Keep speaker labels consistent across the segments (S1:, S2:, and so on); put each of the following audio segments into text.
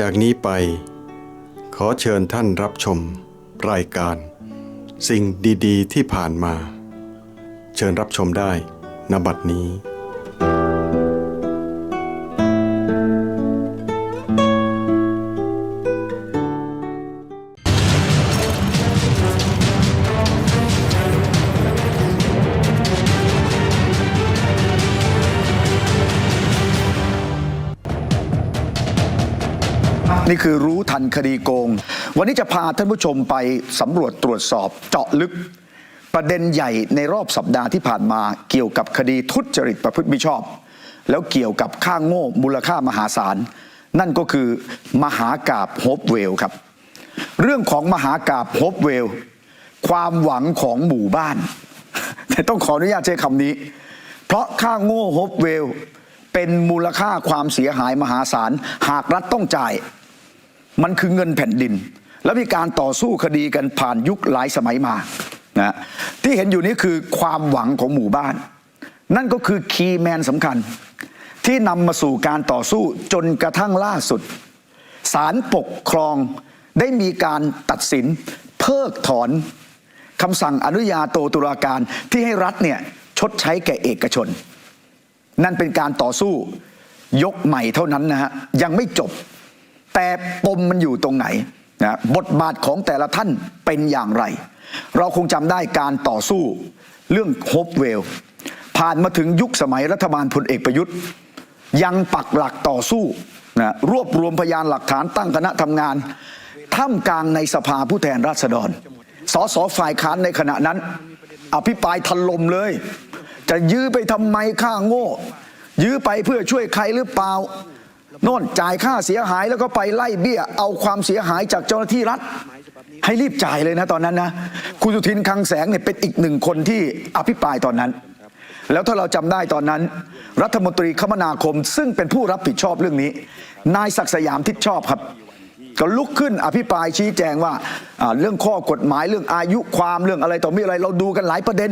S1: จากนี้ไป ขอเชิญท่านรับชม รายการ สิ่งดี ๆ ที่ผ่านมา เชิญรับชมได้ณบัดนี้
S2: คดีโกง วันนี้จะพาท่านผู้ชมไปสำรวจตรวจสอบเจาะลึก ประเด็นใหญ่ในรอบสัปดาห์ที่ผ่านมาเกี่ยวกับคดีทุจริตประพฤติมิชอบ แล้วเกี่ยวกับค่างโง่มูลค่ามหาศาล นั่นก็คือมหากาบโฮปเวลครับ เรื่องของมหากาบโฮปเวลความหวังของหมู่บ้าน แต่ต้องขออนุญาตใช้คำนี้ เพราะค่าโง่โฮปเวลเป็นมูลค่าความเสียหายมหาศาล หากรัฐต้องจ่าย มันคือเงินแผ่นดิน แล้วมีการต่อสู้คดีกันผ่านยุคหลายสมัยมานะที่เห็นอยู่นี้คือความหวังของหมู่บ้าน นั่นก็คือคีย์แมนสำคัญ ที่นำมาสู่การต่อสู้จนกระทั่งล่าสุดศาลปกครองได้มีการตัดสินเพิกถอนคำสั่งอนุญาโตตุลาการที่ให้รัฐเนี่ยชดใช้แก่เอกชน นั่นเป็นการต่อสู้ยกใหม่เท่านั้นนะฮะยังไม่จบ แต่ปมมันอยู่ตรงไหนนะบทบาทของแต่ละท่านเป็นอย่างไร เราคงจำได้การต่อสู้เรื่องโฮปเวลผ่านมาถึงยุคสมัยรัฐบาลพลเอกประยุทธ์ ยังปักหลักต่อสู้นะรวบรวมพยานหลักฐานตั้งคณะทำงานท่ามกลางในสภาผู้แทนราษฎร สสฝ่ายค้านในขณะนั้น อภิปรายทันลมเลย จะยื้อไปทำไมค่าโง่ ยื้อไปเพื่อช่วยใครหรือเปล่า โน่นจ่ายค่าเสียหายแล้วก็ไปไล่เบี้ย เอาความเสียหายจากเจ้าหน้าที่รัฐ ให้รีบจ่ายเลยนะตอนนั้นนะ คุณสุทินคลังแสงเนี่ยเป็นอีกหนึ่งคนที่อภิปรายตอนนั้น แล้วถ้าเราจำได้ตอนนั้น รัฐมนตรีคมนาคม ซึ่งเป็นผู้รับผิดชอบเรื่องนี้ นายศักสยามทิศชอบครับก็ลุกขึ้นอภิปรายชี้แจงว่าอ่าเรื่องข้อกฎหมายเรื่องอายุความเรื่องอะไรต่อมีอะไรเราดูกันหลายประเด็น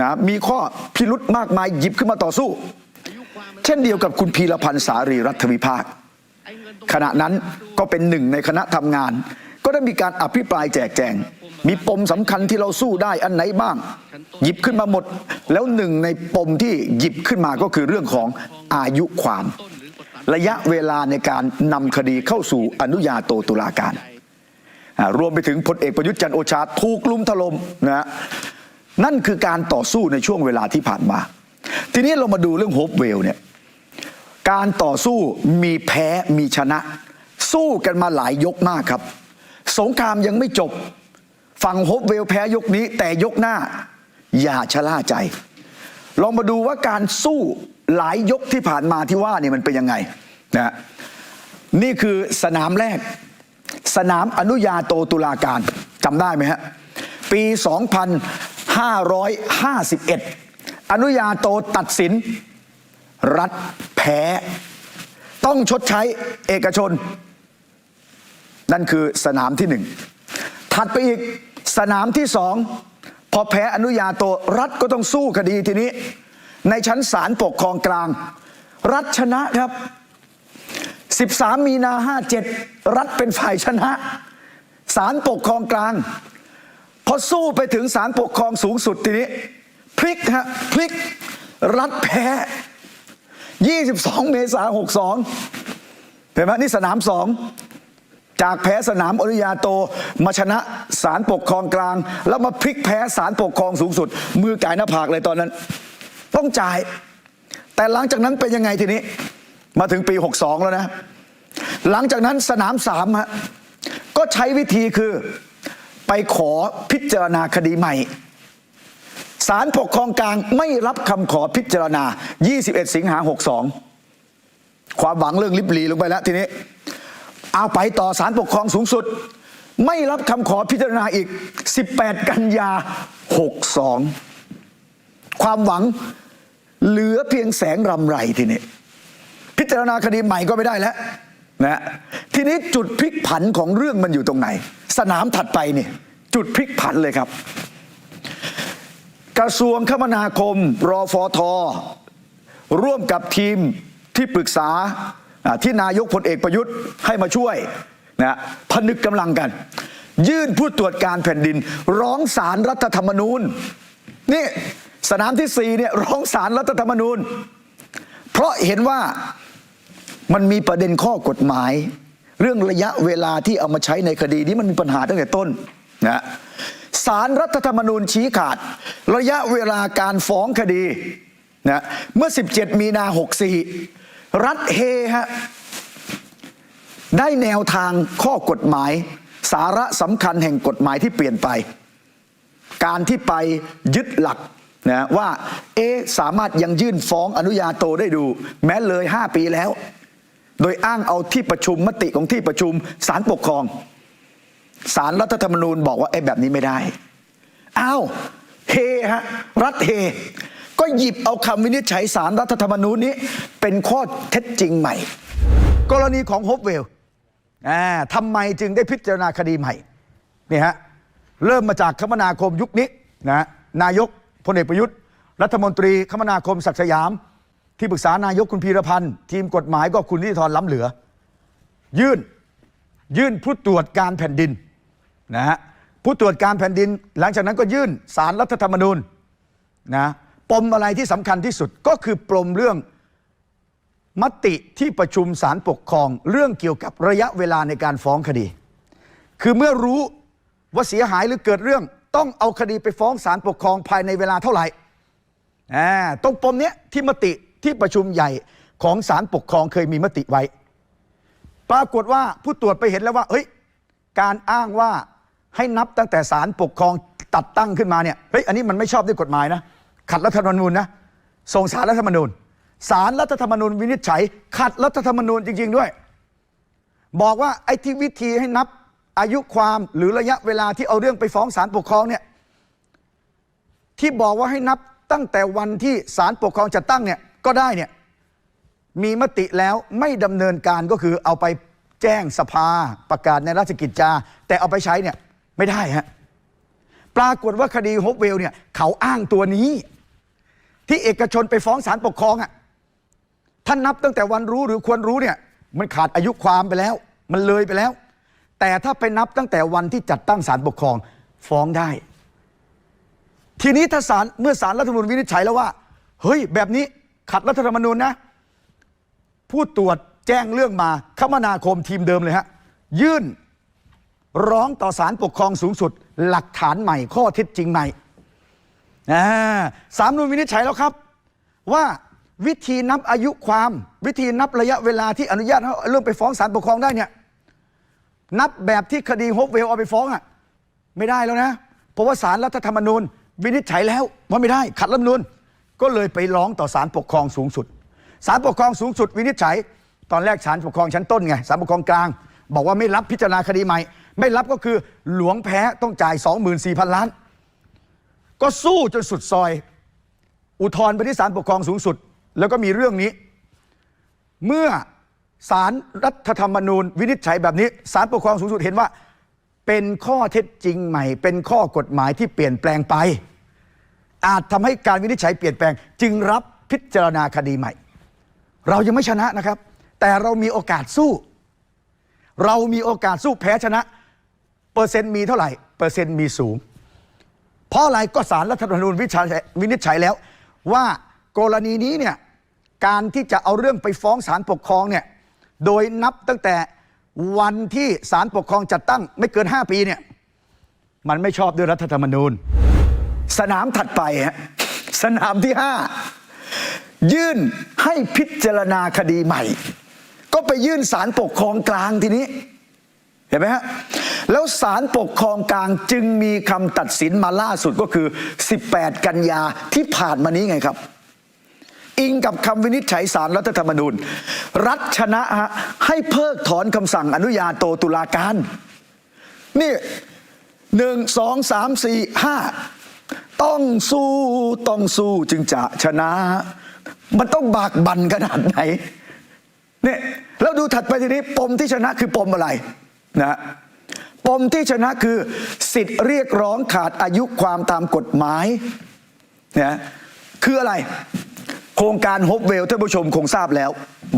S2: นะมีข้อพิรุธมากมายหยิบขึ้นมาต่อสู้ เช่นเดียวกับคุณพีรพันธ์สารีรัฐวิภาค ขณะนั้นก็เป็นหนึ่งในคณะทำงาน ก็ได้มีการอภิปรายแจกแจง มีปมสำคัญที่เราสู้ได้อันไหนบ้าง หยิบขึ้นมาหมด แล้วหนึ่งในปมที่หยิบขึ้นมาก็คือเรื่องของอายุความ ระยะเวลาในการนำคดีเข้าสู่อนุญาโตตุลาการรวมไปถึงพลเอกประยุทธ์จันโอชาถูกลุมถล่มนะฮะนั่นคือการต่อสู้ในช่วงเวลาที่ผ่านมา ทีนี้เรามาดูเรื่องโฮปเวลเนี่ย การต่อสู้มีแพ้มีชนะ สู้กันมาหลายยกมากครับ สงครามยังไม่จบ ฝั่งโฮปเวลแพ้ยกนี้ แต่ยกหน้า อย่าชะล่าใจ ลองมาดูว่าการสู้หลายยกที่ผ่านมาที่ว่านี่มันเป็นยังไงนะนี่คือสนามแรก สนามอนุญาโตตุลาการจำได้ไหมฮะ ปี 2551 อนุญาโตตัดสินรัฐ แพ้ ต้องชดใช้เอกชน นั่นคือสนามที่หนึ่งถัดไปอีกสนามที่สองพอแพ้อนุญาโตรัฐก็ต้องสู้คดีทีนี้ ในชั้นศาลปกครองกลาง รัฐชนะครับ 13 มีนา57 รัฐเป็นฝ่ายชนะศาลปกครองกลาง พอสู้ไปถึงศาลปกครองสูงสุดทีนี้ พลิกฮะพลิก รัฐแพ้ 22 เมษายน62 เห็นไหมนี่สนามสองจากแพ้สนามอนุญาโตมาชนะศาลปกครองกลาง แล้วมาพลิกแพ้ศาลปกครองสูงสุด มือไก่หน้าผากเลยตอนนั้น ต้องจ่าย แต่หลังจากนั้นเป็นยังไงทีนี้ มาถึงปี 62 แล้วนะ หลังจากนั้นสนามสามฮะก็ใช้วิธีคือไปขอพิจารณาคดีใหม่ ศาลปกครองกลางไม่รับคำขอพิจารณา 21 สิงหา 62 ความหวังเรื่องลิบลีลงไปแล้วทีนี้ เอาไปต่อศาลปกครองสูงสุด ไม่รับคำขอพิจารณาอีก 18 กันยา 62 ความหวังเหลือเพียงแสงรำไรทีนี้ พิจารณาคดีใหม่ก็ไม่ได้แล้วนะทีนี้จุดพลิกผันของเรื่องมันอยู่ตรงไหน สนามถัดไปนี่จุดพลิกผันเลยครับ กระทรวงคมนาคม รอฟอทร่วมกับทีมที่ปรึกษาอ่าที่นายกพลเอกประยุทธ์ให้มาช่วยนะพนึกกำลังกัน ยื่นผู้ตรวจการแผ่นดิน ร้องสารรัฐธรรมนูญนี่สนามที่สี่เนี่ยร้องสารรัฐธรรมนูญ เพราะเห็นว่ามันมีประเด็นข้อกฎหมาย เรื่องระยะเวลาที่เอามาใช้ในคดีนี้มันมีปัญหาตั้งแต่ต้นนะ สารรัฐธรรมนูญชี้ขาด ระยะเวลาการฟ้องคดีนะเมื่อ 17 มีนา 64 รัฐเฮฮะได้แนวทางข้อกฎหมาย สาระสำคัญแห่งกฎหมายที่เปลี่ยนไป การที่ไปยึดหลักนะว่าเอสามารถยังยื่นฟ้องอนุญาโตได้ดู แม้เลย 5 ปีแล้ว โดยอ้างเอาที่ประชุมมติของที่ประชุมศาลปกครอง ศาลรัฐธรรมนูญบอกว่าไอ้แบบนี้ไม่ได้อ้าวเฮฮะรัฐเฮก็หยิบเอาคำวินิจฉัยศาลรัฐธรรมนูญนี้ เป็นข้อเท็จจริงใหม่ กรณีของโฮปเวลทำไมจึงได้พิจารณาคดีใหม่นี่ฮะเริ่มมาจากคมนาคมยุคนี้นะนายกพลเอกประยุทธ์ รัฐมนตรีคมนาคมศักดิ์สยาม ที่ปรึกษานายกคุณพีรพันธ์ ทีมกฎหมายก็คุณนิติธรล้ำเหลือ ยื่น ยื่นผู้ตรวจการแผ่นดิน นะฮะผู้ตรวจการแผ่นดิน หลังจากนั้นก็ยื่นสารรัฐธรรมนูญนะปมอะไรที่สำคัญที่สุดก็คือปมเรื่องมติที่ประชุมศาลปกครอง เรื่องเกี่ยวกับระยะเวลาในการฟ้องคดี คือเมื่อรู้ว่าเสียหายหรือเกิดเรื่อง ต้องเอาคดีไปฟ้องศาลปกครองภายในเวลาเท่าไหร่อ่าตรงปมเนี้ยที่มติที่ประชุมใหญ่ของศาลปกครองเคยมีมติไว้ ปรากฏว่าผู้ตรวจไปเห็นแล้วว่าเฮ้ย การอ้างว่า ให้นับตั้งแต่ศาลปกครองตัดตั้งขึ้นมาเนี่ยเฮ้ยอันนี้มันไม่ชอบด้วยกฎหมายนะ ขัดรัฐธรรมนูญนะส่งสารรัฐธรรมนูญสารรัฐธรรมนูญวินิจฉัย ขัดรัฐธรรมนูญจริง ๆ ด้วย บอกว่าไอ้ที่วิธีให้นับอายุความหรือระยะเวลาที่เอาเรื่องไปฟ้องศาลปกครองเนี่ยที่บอกว่าให้นับตั้งแต่วันที่ศาลปกครองจะตั้งเนี่ยก็ได้เนี่ยมีมติแล้วไม่ดำเนินการก็คือเอาไปแจ้งสภาประกาศในราชกิจจา แต่เอาไปใช้เนี่ย ไม่ได้ฮะปรากฏว่าคดีฮบเวลเนี่ยเขาอ้างตัวนี้ ที่เอกชนไปฟ้องศาลปกครองอะท่านนับตั้งแต่วันรู้หรือควรรู้เนี่ย มันขาดอายุความไปแล้ว มันเลยไปแล้ว แต่ถ้าไปนับตั้งแต่วันที่จัดตั้งศาลปกครองฟ้องได้ ทีนี้ถ้าศาลเมื่อศาลรัฐธรรมนูญวินิจฉัยแล้วว่า เฮ้ย แบบนี้ขัดรัฐธรรมนูญนะ ผู้ตรวจแจ้งเรื่องมาคมนาคมทีมเดิมเลยฮะยื่น ร้องต่อศาลปกครองสูงสุด หลักฐานใหม่ข้อเท็จจริงใหม่สามนูนวินิจฉัยแล้วครับ ว่าวิธีนับอายุความวิธีนับระยะเวลาที่อนุญาตให้เรื่องไปฟ้องศาลปกครองได้เนี่ยนับแบบที่คดีโฮปเวลเอาไปฟ้องอะไม่ได้แล้วนะ เพราะว่าศาลรัฐธรรมนูญ วินิจฉัยแล้วว่าไม่ได้ขัดรัฐธรรมนูญก็เลยไปร้องต่อศาลปกครองสูงสุดศาลปกครองสูงสุด วินิจฉัย ตอนแรกศาลปกครองชั้นต้นไงศาลปกครองกลาง บอกว่าไม่รับพิจารณาคดีใหม่ ไม่รับก็คือหลวงแพ้ต้องจ่าย 24,000 ล้าน ก็สู้จนสุดซอย อุทธรณ์ไปที่ศาลปกครองสูงสุด แล้วก็มีเรื่องนี้ เมื่อศาลรัฐธรรมนูญ วินิจฉัยแบบนี้ศาลปกครองสูงสุดเห็นว่า เป็นข้อเท็จจริงใหม่ เป็นข้อกฎหมายที่เปลี่ยนแปลงไป อาจทำให้การวินิจฉัยเปลี่ยนแปลง จึงรับพิจารณาคดีใหม่ เรายังไม่ชนะนะครับ แต่เรามีโอกาสสู้ เรามีโอกาสสู้แพ้ชนะ เปอร์เซ็นต์มีเท่าไหร่ เปอร์เซ็นต์มีสูง เพราะอะไรก็สารรัฐธรรมนูญวิจัยวินิจฉัยแล้ว ว่ากรณีนี้เนี่ยการที่จะเอาเรื่องไปฟ้องศาลปกครองเนี่ยโดยนับตั้งแต่วันที่ศาลปกครองจัดตั้งไม่เกิน 5 ปีเนี่ยมันไม่ชอบด้วยรัฐธรรมนูญ สนามถัดไปฮะสนามที่ 5 ยื่นให้พิจารณาคดีใหม่ ก็ไปยื่นศาลปกครองกลางทีนี้ เห็นไหมฮะ แล้วศาลปกครองกลางจึงมีคำตัดสินมาล่าสุดก็คือ 18 กันยาที่ผ่านมานี้ไงครับ อิงกับคำวินิจฉัยสารรัฐธรรมนูญ รัฐชนะฮะให้เพิกถอนคำสั่งอนุญาโตตุลาการ นี่หนึ่งสองสามสี่ห้าต้องสู้ต้องสู้จึงจะชนะ มันต้องบากบั่นขนาดไหนเนี่ยแล้วดูถัดไปทีนี้ปมที่ชนะคือปมอะไร นะปมที่ชนะคือ สิทธิ์เรียกร้องขาดอายุความตามกฎหมายนะคืออะไร โครงการฮบเวลท่านผู้ชมคงทราบแล้ว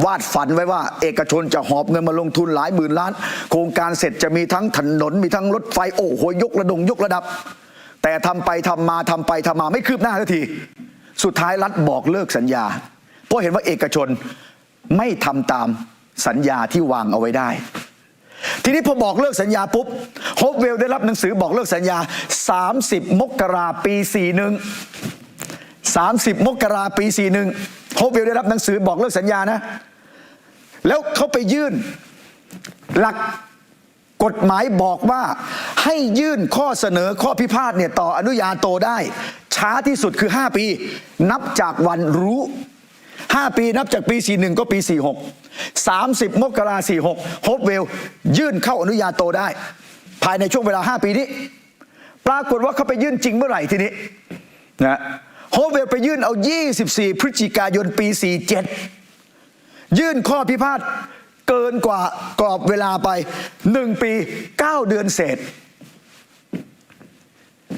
S2: วาดฝันไว้ว่า เอกชนจะหอบเงินมาลงทุนหลายหมื่นล้าน โครงการเสร็จจะมีทั้งถนน มีทั้งรถไฟโอ้โหยกระดงยกระดับ แต่ทำไปทำมาทำไปทำมาไม่คืบหน้าสักที สุดท้ายรัฐบอกเลิกสัญญา เพราะเห็นว่าเอกชนไม่ทำตามสัญญาที่วางเอาไว้ได้ ทีนี้พอบอกเลิกสัญญาปุ๊บโฮปเวลได้รับหนังสือบอกเลิกสัญญา 30 มกราปี41 30 มกราปี 41โฮปเวลได้รับหนังสือบอกเลิกสัญญานะ แล้วเขาไปยื่นหลักกฎหมายบอกว่าให้ยื่นข้อเสนอข้อพิพาทเนี่ยต่ออนุญาโตได้ ช้าที่สุดคือ 5 ปี นับจากวันรู้ 5 ปีนับจากปี 41 ก็ปี 46 30 มกรา46โฮปเวล ยื่นเข้าอนุญาโตได้ ภายในช่วงเวลา 5 ปีนี้ ปรากฏว่าเขาไปยื่นจริงเมื่อไหร่ทีนี้นะโฮปเวลไปยื่นเอา 24 พฤศจิกายนปี 47 ยื่นข้อพิพาทเกินกว่ากรอบเวลาไป 1 ปี 9 เดือนเศษ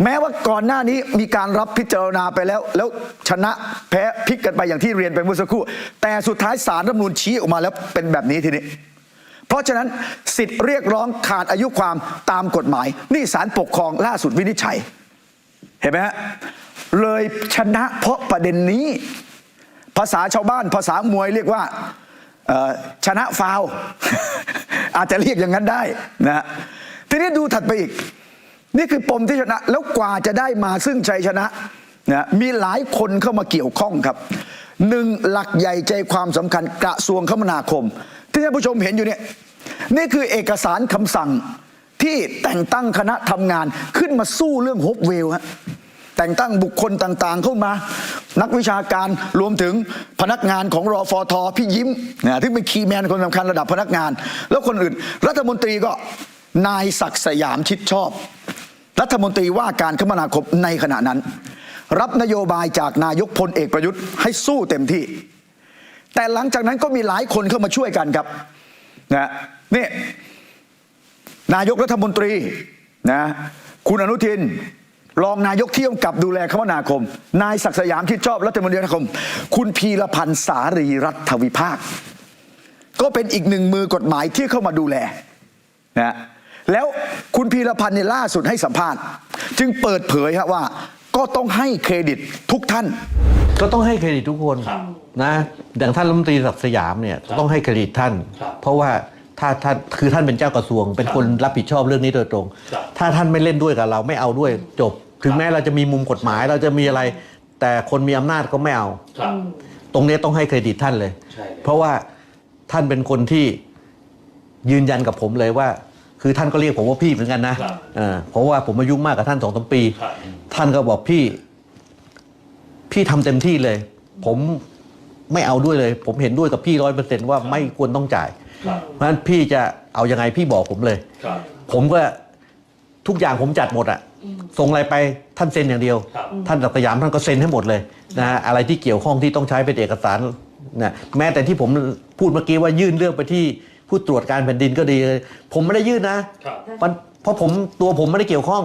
S2: แม้ว่าก่อนหน้านี้มีการรับพิจารณาไปแล้ว แล้วชนะแพ้พลิกกันไปอย่างที่เรียนไปเมื่อสักครู่ แต่สุดท้ายสารรัฐมนูญชี้ออกมาแล้วเป็นแบบนี้ทีนี้ เพราะฉะนั้นสิทธิ์เรียกร้องขาดอายุความตามกฎหมาย นี่ศาลปกครองล่าสุดวินิจฉัย เห็นไหมฮะเลยชนะเพราะประเด็นนี้ ภาษาชาวบ้านภาษามวยเรียกว่าชนะฟาวอาจจะเรียกอย่างนั้นได้นะทีนี้ดูถัดไปอีก นี่คือปมที่ชนะ แล้วกว่าจะได้มาซึ่งชัยชนะนะมีหลายคนเข้ามาเกี่ยวข้องครับหนึ่งหลักใหญ่ใจความสำคัญกระทรวงคมนาคม ที่ท่านผู้ชมเห็นอยู่เนี่ยนี่คือเอกสารคำสั่งที่แต่งตั้งคณะทำงานขึ้นมาสู้เรื่องฮบเวลฮะแต่งตั้งบุคคลต่างๆ เข้ามา นักวิชาการรวมถึงพนักงานของรอฟอทอพี่ยิ้มนะที่เป็นคีย์แมนคนสำคัญระดับพนักงาน แล้วคนอื่น รัฐมนตรีก็นายศักดิ์สยามชิดชอบ รัฐมนตรีว่าการคมนาคมในขณะนั้น รับนโยบายจากนายกพลเอกประยุทธ์ให้สู้เต็มที่ แต่หลังจากนั้นก็มีหลายคนเข้ามาช่วยกันครับนะนี่นายกรัฐมนตรีนะคุณอนุทินรองนายกที่กำกับดูแลคมนาคม นายศักสยามที่ชอบรัฐมนตรีคมนาคม คุณพีรพันธ์สารีรัฐวิภาค ก็เป็นอีกหนึ่งมือกฎหมายที่เข้ามาดูแลนะ แล้วคุณพีรพันธ์เนี่ยล่าสุดให้สัมภาษณ์ จึงเปิดเผยครับว่า ก็ต้องให้เครดิตทุกท่าน
S3: ก็ต้องให้เครดิตทุกคน
S4: ครับ
S3: นะอย่างท่านรัฐมนตรีศักดิ์สยามเนี่ย
S4: ครับ
S3: ต้องให้เครดิตท่าน
S4: ครับ
S3: เพราะว่าถ้าท่านคือท่านเป็นเจ้ากระทรวง เป็นคนรับผิดชอบเรื่องนี้โดยตรง
S4: ครับ
S3: ถ้าท่านไม่เล่นด้วยกับเราไม่เอาด้วยจบ ถึงแม้เราจะมีมุมกฎหมายเราจะมีอะไร แต่คนมีอำนาจก็ไม่เอา
S4: ครับ
S3: ตรงนี้ต้องให้เครดิตท่านเลย
S4: ใช่เลย
S3: เพราะว่าท่านเป็นคนที่ยืนยันกับผมเลยว่า คือท่านก็เรียกผมว่าพี่เหมือนกันนะครับเออเพราะว่าผมอายุมากกว่าท่านสองสามปี
S4: ครับ
S3: ท่านก็บอกพี่ พี่ทำเต็มที่เลย ผมไม่เอาด้วยเลย ผมเห็นด้วยกับพี่ร้อยเปอร์เซ็นว่าไม่ควรต้องจ่าย
S4: ครับ
S3: เพราะฉะนั้นพี่จะเอายังไงพี่บอกผมเลย
S4: ครับ
S3: ผมก็ทุกอย่างผมจัดหมดอะส่งอะไรไปท่านเซ็นอย่างเดียว
S4: ครับ
S3: ท่านศักดิ์สยามท่านก็เซ็นให้หมดเลยนะฮะอะไรที่เกี่ยวข้องที่ต้องใช้เป็นเอกสารนะแม้แต่ที่ผมพูดเมื่อกี้ว่ายื่นเรื่องไปที่ ผู้ตรวจการแผ่นดินก็ดี ผมไม่ได้ยื่นนะครับมันเพราะผมตัวผมไม่ได้เกี่ยวข้อง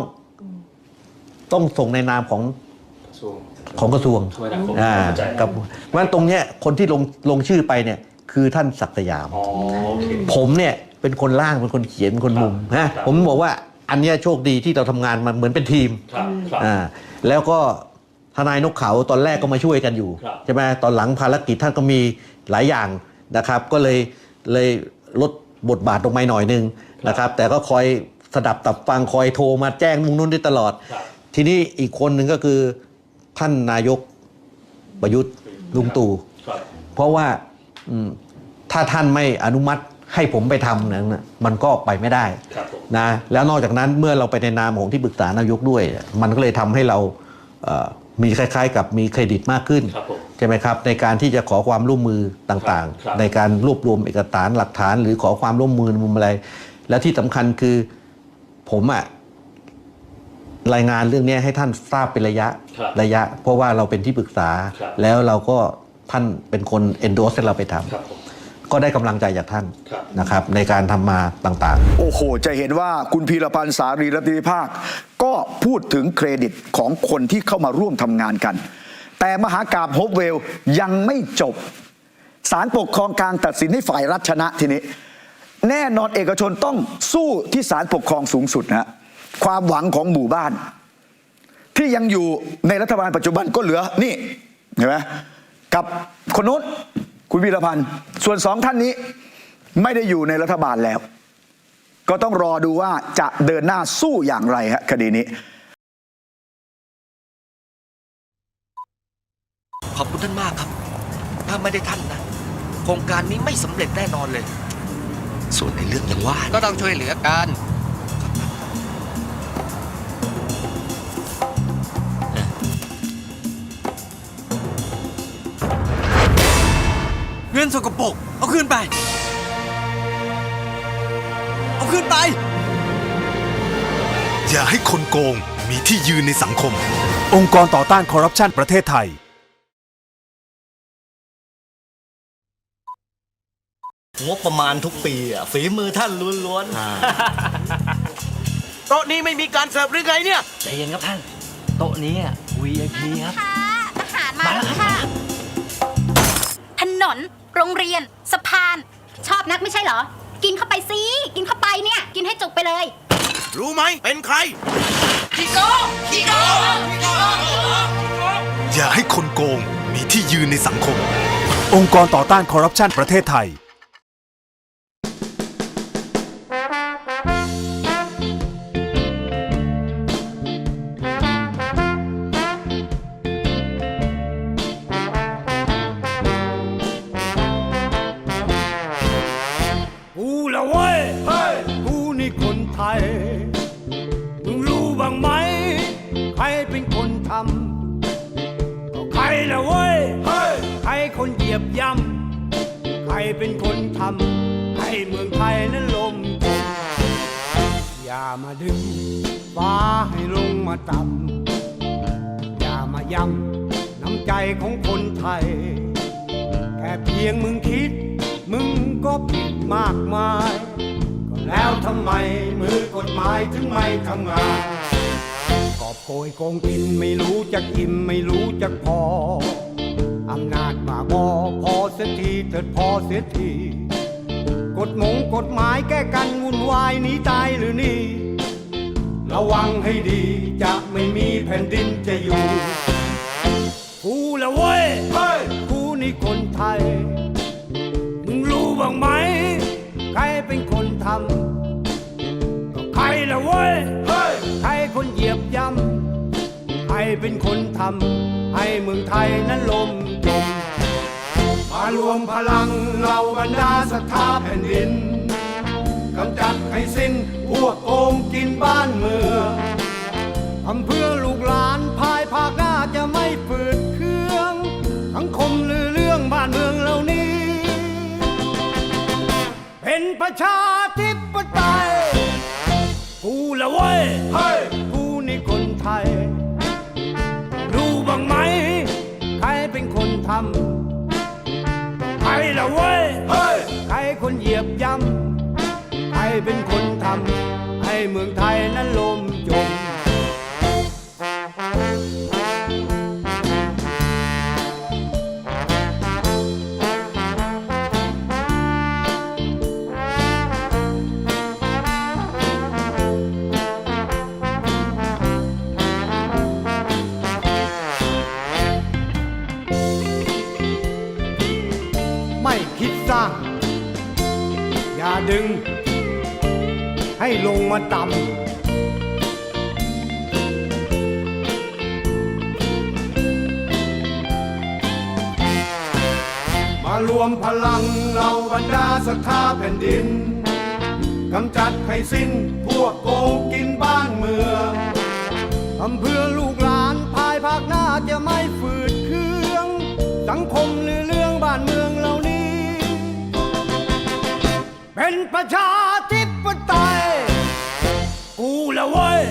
S3: ต้องส่งในนามของ
S4: กระทรวง
S3: ของกระทรวง
S4: คมนาคม
S3: อ่า
S4: เข้าใจ
S3: กับเพราะฉะนั้นตรงเนี้ยคนที่ลงลงชื่อไปเนี่ย คือท่านศักดิ์สยาม
S4: อ๋อโอเค
S3: ผมเนี่ยเป็นคนร่างเป็นคนเขียนเป็นคนมุม
S4: ครั
S3: นะ
S4: บ
S3: ผมบอกว่าอันเนี้ยโชคดีที่เราทำงานมาเหมือนเป็นทีม
S4: ครับครับ
S3: อ่าแล้วก็ทนายนกเขาตอนแรกก็มาช่วยกันอยู่
S4: ครับ
S3: ใช่ไหมตอนหลังภารกิจท่านก็มีหลายอย่างนะครับ ก็เลยเลย ลดบทบาทลงมาหน่อยนึงนะครับ แต่ก็คอยสดับตับฟังคอยโทรมาแจ้งมุงนู้นได้ตลอด
S4: ครับ
S3: ทีนี้อีกคนหนึ่งก็คือท่านนายกประยุทธ์ลุงตู่
S4: ครับ
S3: เพราะว่าอืมถ้าท่านไม่อนุมัติให้ผมไปทำนั้นน่ะมันก็ไปไม่ได้
S4: ครับผม
S3: นะแล้วนอกจากนั้นเมื่อเราไปในนามของที่ปรึกษานายกด้วย มันก็เลยทำให้เราเอ่อ มีคล้ายๆ กับมีเครดิตมากขึ้น
S4: ครับผม
S3: ใช่ไหมครับในการที่จะขอความร่วมมือต่าง
S4: ครับ
S3: ๆในการรวบรวมเอกสารหลักฐาน หรือขอความร่วมมือในมุมอะไร และที่สำคัญคือผมอะรายงานเรื่องนี้ให้ท่านทราบเป็นระยะ
S4: ครับ
S3: ระยะ เพราะว่าเราเป็นที่ปรึกษา
S4: ครับ
S3: แล้วเราก็ท่านเป็นคน endorse ให้เราไปทำ
S4: ครับผม
S3: ก็ได้กำลังใจจากท่าน
S4: ครับ
S3: นะครับในการทำมาต่าง
S2: โอ้โห จะเห็นว่าคุณพีรพันธ์สารีรัตนวิภาค ก็พูดถึงเครดิตของคนที่เข้ามาร่วมทำงานกัน แต่มหากาบโฮปเวลยังไม่จบศาลปกครองกลางตัดสินให้ฝ่ายรัฐชนะทีนี้ แน่นอนเอกชนต้องสู้ที่ศาลปกครองสูงสุดนะฮะความหวังของหมู่บ้าน ที่ยังอยู่ในรัฐบาลปัจจุบันก็เหลือนี่เห็นไหมกับคนนู้น คุณวีรพันธ์ ส่วนสองท่านนี้ไม่ได้อยู่ในรัฐบาลแล้ว ก็ต้องรอดูว่าจะเดินหน้าสู้อย่างไรฮะคดีนี้
S4: ขอบคุณท่านมากครับ ถ้าไม่ได้ท่านนะ โครงการนี้ไม่สำเร็จแน่นอนเลย ส่วนในเรื่องอยังว่า
S5: ก็ต้องช่วยเหลือกัน
S6: เงินสกปรกเอาคืนไป เอาคืนไป
S7: อย่าให้คนโกงมีที่ยืนในสังคม
S8: องค์กรต่อต้านคอร์รัปชันประเทศไทย
S9: งบประมาณทุกปีอะฝีมือท่านล้วน
S4: โต๊ะนี้ไม่มีการเสิร์ฟหรือไงเนี่ย
S9: ๆใจเย็นครับท่าน โต๊ะนี้อะ VIP ครับ
S10: ค่ะอาหารมาแล้วค่ะ ถนน โรงเรียน สะพาน ชอบนักไม่ใช่เหรอ กินเข้าไปสิกินเข้าไปเนี่ย กินให้จุกไปเลย
S4: รู้ไหมเป็นใคร
S7: อย่าให้คนโกงมีที่ยืนในสังคม
S8: องค์กรต่อต้านคอร์รัปชันประเทศไทย
S11: ยียบย่ำใครเป็นคนทำให้เมืองไทยนั้นลมอย่ามาดึงฟ้าให้ลงมาต่ำอย่ามาย้ำน้ำใจของคนไทย แค่เพียงมึงคิด มึงก็ผิดมากมาย ก็แล้วทำไมมือกฎหมายถึงไม่ทำงานกอบโกยโกงกินไม่รู้จักอิ่มไม่รู้จักพอ อำนาจบาบอพอเสียทีเถิดพอเสียทีกฎหมงกฎหมายแก้กันวุ่นวายหนีตายหรือนี่ ระวังให้ดีจะไม่มีแผ่นดินจะอยู่กูละเว้ยกูนี่คนไทย มึงรู้บ้างไหม ใครเป็นคนทำก็ใครละเว้ยใครคนเหยียบย่ำใครเป็นคนทำ ให้เมืองไทยนั้นลมจมมารวมพลังเราบรรดาศรัทธาแผ่นดินกำจัดให้สิ้นพวกโกงกินบ้านเมืองทำเพื่อลูกหลาน คนทำใครละเว้ยใครคนเหยียบย่ำใครเป็นคนทำให้เมืองไทยนั้นล อย่าดึง ให้ลงมาต่ำ มารวมพลังเราบรรดาศรัทธาแผ่นดินกำจัดให้สิ้นพวกโกงกินบ้านเมืองทำเพื่อลูกหลานภายภาคหน้าจะไม่ฝืด ป็นประชาธิปไตย กูละเว้ย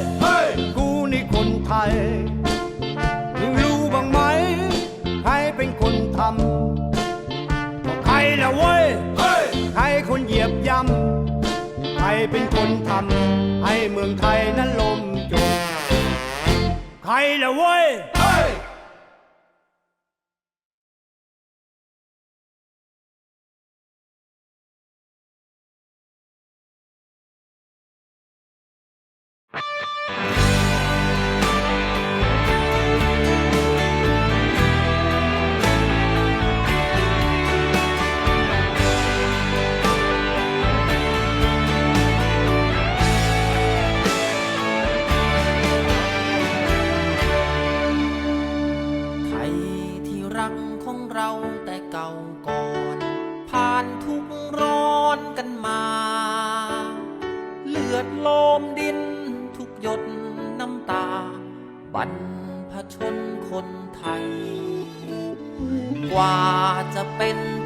S11: กูนี่คนไทย มึงรู้บ้างไหม ใครเป็นคนทำก็ใครละเว้ยใครคนเหยียบย่ำ ใครเป็นคนทำให้เมืองไทยนั้นลมจม ใครละเว้ย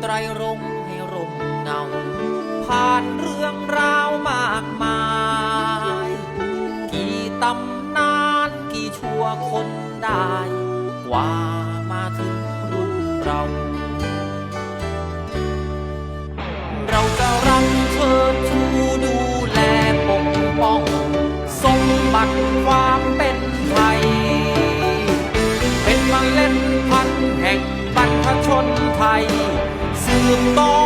S5: ไตรรงให้ร่มเงา ผ่านเรื่องราวมากมาย กี่ตำนานกี่ชั่วคนได้ กว่ามาถึงรุ่นเรา เราจะรักเชิดชูดูแลปกป้อง สมบัติความเป็นไทย เป็นเมล็ดพันธุ์แห่งบรรพชนไทย ต่อไ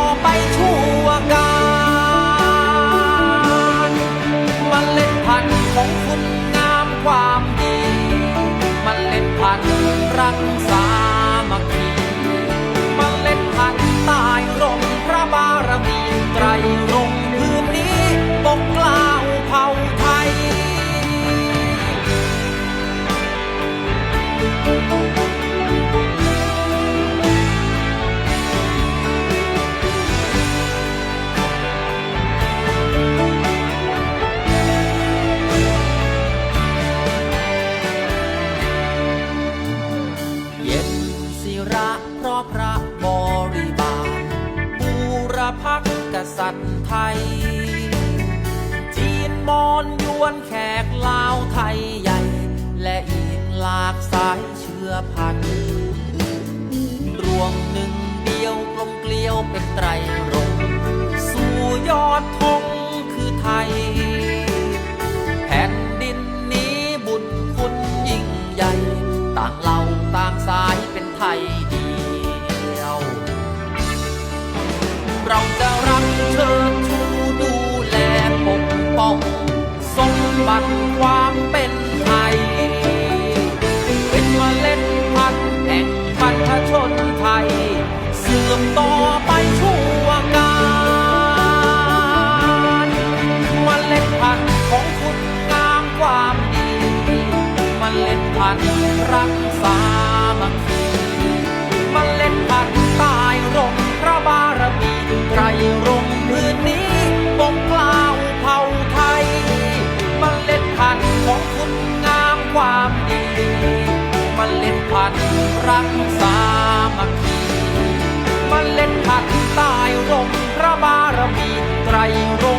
S5: ไทย จีนมอนยวนแขกลาวไทยใหญ่ และอีกหลากสายเชื้อพันธุ์รวมหนึ่งเดียวกลมเกลียวเป็นไตรรง สู่ยอดธงคือไทย พันธุ์รักสามัคคีมเมล็ดพันธุ์ใตายร่มพระบารมีไตรรงพื้นนี้ปกกล้าวเผ่าไทยมเมล็ดพันธุ์ของคุณงามความดีมเมล็ดพันธุ์รักสามัคคีมเมล็ดพันธุ์ใตายร่มพระบารมีไตรรง